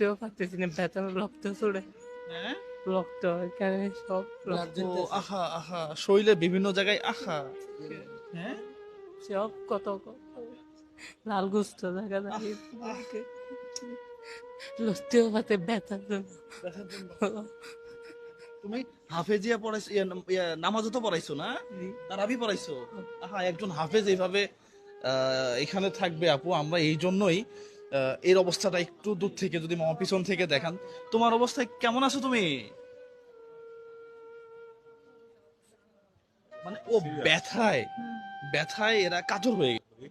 লড়তেও পারতেছি না ব্যথা রক্ত ছড়ে হ্যাঁ? রক্ত এখানে সব আহা আহা শরীরে বিভিন্ন জায়গায় আহা। হ্যাঁ? সব কত লাল গুস্ত দেখা যায়। ব্যথার জন্য। তুমি হাফেজিয়া পড়াইছো নামাজও তো পড়াইছো না? তারাবি পড়াইছো? আহা একজন হাফেজ এইভাবে এখানে থাকবে আপু আমরা এই জন্যই এর অবস্থাটা একটু দূর থেকে যদি মামা পিছন থেকে দেখান। তোমার অবস্থায় কেমন আছো তুমি? মানে ও ব্যথায় ব্যথায় এরা কাতর হয়ে গেছে।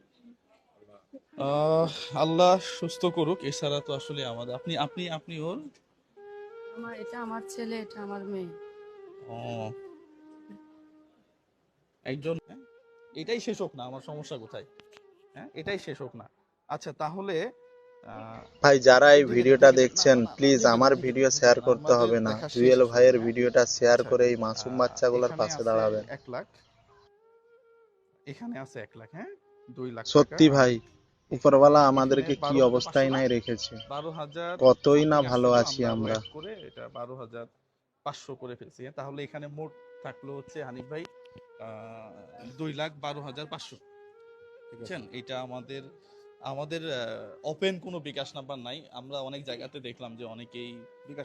আল্লাহ সুস্থ করুক এছাড়া তো আসলে আমাদের আপনি আপনি আপনি ওর? আমার এটা আমার ছেলে এটা আমার মেয়ে। ও। একজন হ্যাঁ? এটাই শেষ হোক না আমার সমস্যা কোথায়? হ্যাঁ এটাই শেষ হোক না। আচ্ছা তাহলে ভাই যারা এই ভিডিওটা দেখছেন প্লিজ আমার ভিডিও শেয়ার করতে হবে না। জুয়েল ভাইয়ের ভিডিওটা শেয়ার করে এই মাসুম বাচ্চাগুলোর পাশে দাঁড়াবেন। এক লাখ। এখানে আছে এক লাখ হ্যাঁ? দুই লাখ সত্যি ভাই উপরওয়ালা আমাদেরকে কি অবস্থায় নাই রেখেছে। বারো হাজার কতই না ভালো আছি আমরা। করে এটা বারো হাজার পাঁচশো করে ফেলছি? তাহলে এখানে মোট থাকল হচ্ছে হানিফ ভাই আহ, দুই লাখ বারো হাজার পাঁচশো। বুঝছেন এটা আমাদের আমাদের ওপেন কোনো বিকাশ নাম্বার নাই। আমরা অনেক জায়গাতে দেখলাম যে অনেকেই বিকাশ